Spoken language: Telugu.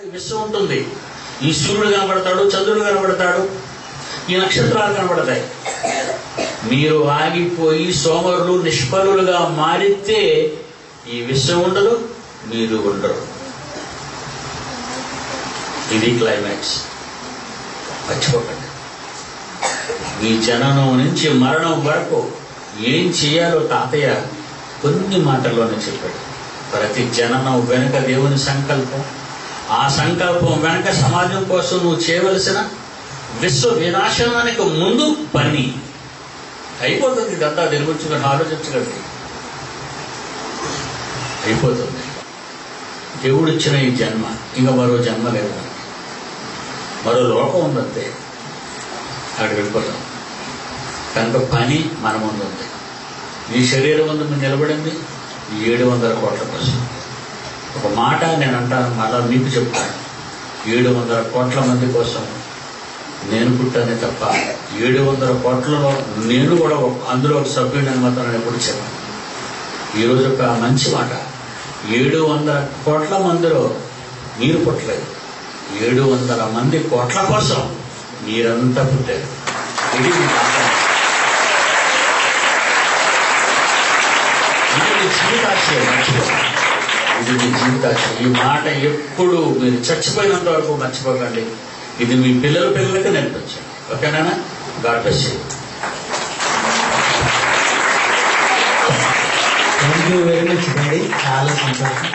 విశ్వం ఉంటుంది. ఈ సూర్యుడు కనబడతాడు చంద్రుడు కనబడతాడు ఈ నక్షత్రాలు కనబడతాయి. మీరు ఆగిపోయి సోమరులు నిష్ఫలులుగా మారితే ఈ విశ్వం ఉండదు మీరు ఉండరు. ఇది క్లైమాక్స్ మర్చిపోకండి. మీ జననం నుంచి మరణం వరకు ఏం చేయాలో తాతయ్య కొన్ని మాటల్లోనే చెప్పాడు. ప్రతి జననం వెనుక దేవుని సంకల్పం. ఆ సంకల్పం వెనక సమాజం కోసం నువ్వు చేయవలసిన విశ్వ వినాశనానికి ముందు పని. అయిపోతుంది ఇదంతా దీని గురించి మీరు ఆలోచించగలరు అయిపోతుంది. దేవుడిచ్చిన ఈ జన్మ ఇంకా మరో జన్మ లేదు. మరో లోకం ఉందంతే. అక్కడ వెళ్ళిపోతాం. కనుక పని మన ముందు ఉంది. నీ శరీరం ముందు నిలబడింది. ఏడు వందల కోట్ల కోసం ఒక మాట నేను అంటాను మళ్ళా మీకు చెప్తాను. ఏడు వందల కోట్ల మంది కోసం నేను పుట్టానే తప్ప ఏడు వందల కోట్లలో నేను కూడా అందులో ఒక సభ్యుడిని మాత్రం నేను ఎప్పుడు చెప్పాను ఈరోజు ఒక మంచి మాట. ఏడు వందల కోట్ల మందిలో మీరు పుట్టలేదు. ఏడు వందల మంది కోట్ల కోసం మీరంతా పుట్టారు. ఇది జీవితాశయం. మర్చిపోకండి మీ జీవితాశయం ఈ మాట ఎప్పుడు మీరు చచ్చిపోయినంత వరకు మర్చిపోకండి. ఇది మీ పిల్లల పిల్లలకి నేర్పించండి ఓకేనా? God bless you thank you very much అండి చాలా సంతోషం.